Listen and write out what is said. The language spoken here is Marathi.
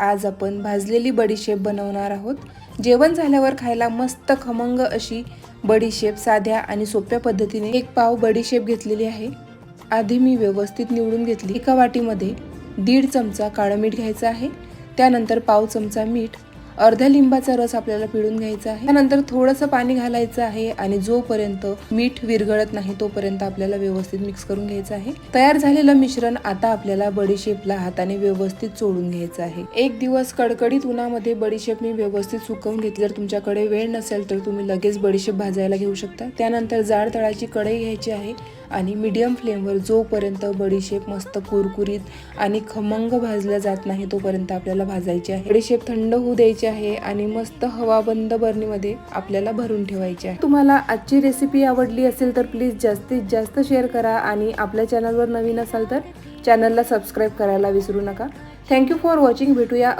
आज आपण भाजलेली बडीशेप बनवणार आहोत. जेवण झाल्यावर खायला मस्त खमंग अशी बडीशेप साध्या आणि सोप्या पद्धतीने एक पाव बडीशेप घेतलेली आहे. आधी मी व्यवस्थित निवडून घेतली. एका वाटीमध्ये दीड चमचा काळं मीठ घ्यायचं आहे. त्यानंतर पाव चमचा मीठ अर्ध्या लिंबाचा रस आपल्याला पिळून घ्यायचा आहे. त्यानंतर थोडंसं पाणी घालायचं आहे आणि जोपर्यंत मीठ विरघळत नाही तोपर्यंत आपल्याला व्यवस्थित मिक्स करून घ्यायचं आहे. तयार झालेलं मिश्रण आता आपल्याला बडीशेपला हाताने व्यवस्थित चोळून घ्यायचं आहे. एक दिवस कडकडीत उन्हामध्ये बडीशेप मी व्यवस्थित सुकवून घेतली. जर तुमच्याकडे वेळ नसेल तर तुम्ही लगेच बडीशेप भाजायला घेऊ शकता. त्यानंतर जाड तळाची कढई घ्यायची आहे. आणि मीडियम फ्लेमवर जोपर्यंत बडीशेप मस्त कुरकुरीत आणि खमंग भाजल्या जात नाही तोपर्यंत आपल्याला भाजायची आहे. बडीशेप थंड होऊ द्यायची आहे आणि मस्त हवाबंद बरणीमध्ये आपल्याला भरून ठेवायची आहे. तुम्हाला आजची रेसिपी आवडली असेल तर प्लीज जास्तीत जास्त शेअर करा आणि आपल्या चॅनलवर नवीन असाल तर चॅनलला सबस्क्राईब करायला विसरू नका. थँक्यू फॉर वॉचिंग भेटूया